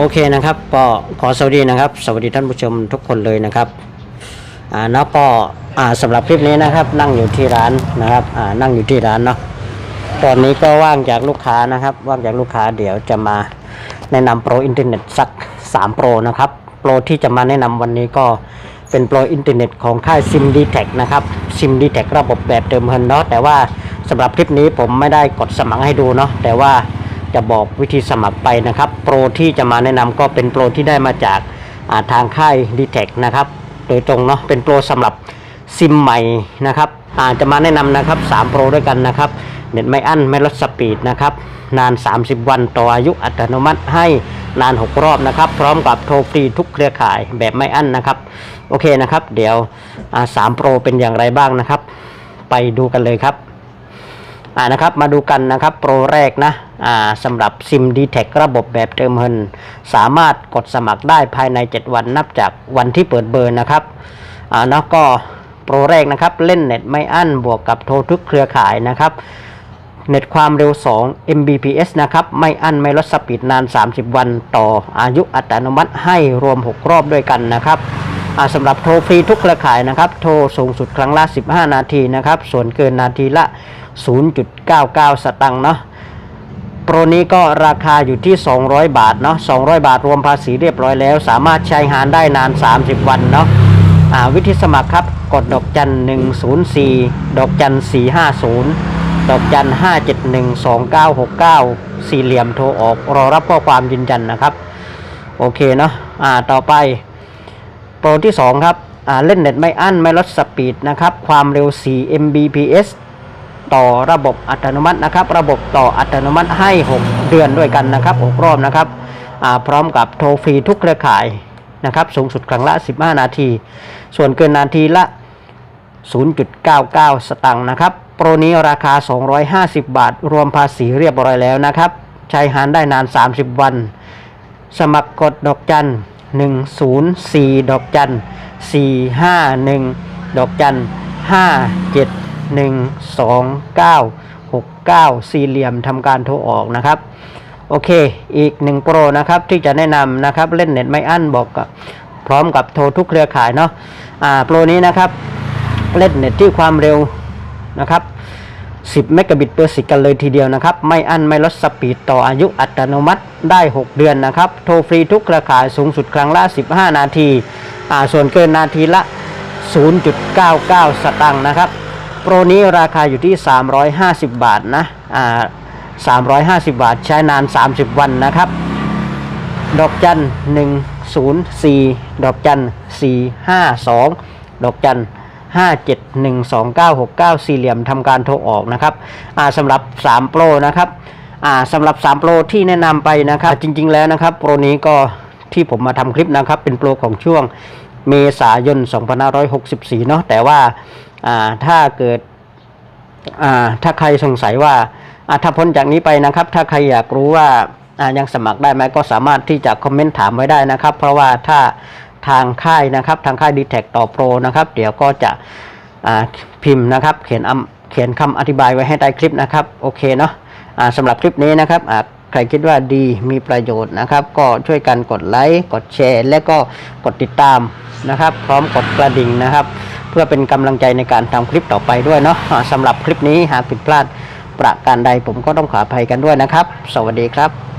โอเคนะครับก็ขอสวัสดีนะครับ สวัสดีท่านผู้ชมทุกคนเลยนะครับอ่าแล้วก็อ่าสำหรับคลิปนี้นะครับ นั่งอยู่ที่ร้านนะครับอ่านั่งอยู่ที่ร้านเนาะตอนนี้ก็ว่างจากลูกค้านะครับ ว่างจากลูกค้าเดี๋ยวจะมาแนะนำโปรอินเทอร์เน็ตสัก3โปรนะครับโปรที่จะมาแนะนำวันนี้ก็เป็นโปรอินเทอร์เน็ตของค่ายซิมดีแท็นะครับซิมดีแท็ระบบแบบเติมเงินเนาะแต่ว่าสำหรับคลิปนี้ผมไม่ได้กดสมัครให้ดูเนาะแต่ว่า จะบอกวิธีสมัครไปนะครับ โปรที่จะมาแนะนำก็เป็นโปรที่ได้มาจากาทางค่าย d t แทคนะครับ โดยตรงเนาะเป็นโปรสำหรับซิมใหม่นะครับอาจะมาแนะนำนะครับ 3 โปรด้วยกันนะครับ เน็ตไม่อั้นไม่ลดสปีดนะครับ นาน 30 วันต่ออายุอัตโนมัติให้นาน 6 รอบนะครับ พร้อมกับโทรฟรีทุกเครือข่ายแบบไม่อั้นนะครับ โอเคนะครับ เดี๋ยวสามโปรเป็นอย่างไรบ้างนะครับ ไปดูกันเลยครับ อ่านะครับมาดูกันนะครับโปรแรกนะอ่าสำหรับซิม d t แทระบบแบบเติมเงิน สามารถกดสมัครได้ภายใน 7 วันนับจากวันที่เปิดเบอร์นะครับอ่าแล้วก็โปรแรกนะครับเล่นเน็ตไม่อั้นบวกกับโทรทุกเครือข่ายนะครับเน็ตความเร็ว 2 Mbps นะครับ ไม่อั้นไม่ลดสปีดนาน 30 วันต่ออายุอัตโนมัติให้รวม 6 รอบด้วยกันนะครับ สำหรับโทรฟรีทุกเครือข่ายนะครับ โทรสูงสุดครั้งละ 15 นาทีนะครับ ส่วนเกินนาทีละ 0.99 สตังค์เนาะโปรนี้ก็ราคาอยู่ที่ 200 บาทเนาะ 200 บาทรวมภาษีเรียบร้อยแล้ว สามารถใช้งานได้นาน 30 วันเนาะวิธีสมัครครับ กดดอกจัน 104 ดอกจัน 450 ดอกจัน 571 2969 สี่เหลี่ยมโทรออก รอรับข้อความยืนยันนะครับ โอเคเนาะ อ่า ต่อไป โปรที่ 2 ครับเล่นเน็ตไม่อั้นไม่ลดสปีดนะครับ ความเร็ว 4 Mbps ต่อระบบอัตโนมัตินะครับ ระบบต่ออัตโนมัติให้ 6 เดือนด้วยกันนะครับ6รอบนะครับพร้อมกับโทรฟรีทุกเครือข่ายนะครับ สูงสุดครั้งละ 15 นาที ส่วนเกินนาทีละ 0.99 สตังค์นะครับ โปรนี้ราคา 250 บาท รวมภาษีเรียบร้อยแล้วนะครับ ใช้หานได้นาน 30 วัน สมัครกดดอกจัน 104 ดอกจัน 451 ดอกจัน 571296สี่เหลี่ยมทำการโทรออกนะครับ โอเค อีกหนึ่งโปรนะครับที่จะแนะนำนะครับเล่นเน็ตไม่อั้นบอกกับพร้อมกับโทรทุกเครือข่ายเนาะ อ่า โปรนี้นะครับ เล่นเน็ตที่ความเร็วนะครับ 10 เมกะบิตเปอร์สิกันเลยทีเดียวนะครับ ไม่อั้นไม่ลดสปีดต่ออายุอัตโนมัติได้ 6 เดือนนะครับ โทรฟรีทุกเครือข่ายสูงสุดครั้งละ 15 นาทีอ่าส่วนเกินนาทีละ 0.99 สตังค์นะครับ โปรนี้ราคาอยู่ที่ 350 บาทนะอ่า350 บาทใช้นาน 30 วันนะครับ ดอกจัน 104 ดอกจัน 452 ดอกจัน 5712969สี่เหลี่ยมทำการโทรออกนะครับสำหรับ 3 โปรนะครับสำหรับ 3 โปรที่แนะนำไปนะครับ จริง ๆ แล้วนะครับ โปรนี้ก็ที่ผมมาทำคลิปนะครับ เป็นโปรของช่วงเมษายน 2564 เนาะแต่ว่าถ้าเกิดถ้าใครสงสัยว่าถ้าพ้นจากนี้ไปนะครับ ถ้าใครอยากรู้ว่ายังสมัครได้ไหมก็สามารถที่จะคอมเมนต์ถามไว้ได้นะครับ เพราะว่าถ้า ทางค่ายนะครับทางค่าย d t แทต่อโปรนะครับ เดี๋ยวก็จะพิมพ์นะครับ เขียนเขียนคำอธิบายไว้ให้ใต้คลิปนะครับโอเคเนาะสำหรับคลิปนี้นะครับใครคิดว่าดีมีประโยชน์นะครับ ก็ช่วยกันกดไลค์กดแชร์ และก็กดติดตามนะครับ พร้อมกดกระดิ่งนะครับ เพื่อเป็นกำลังใจในการทำคลิปต่อไปด้วยเนาะสำหรับคลิปนี้หากผิดพลาดประการใดผมก็ต้องขออภัยกันด้วยนะครับ สวัสดีครับ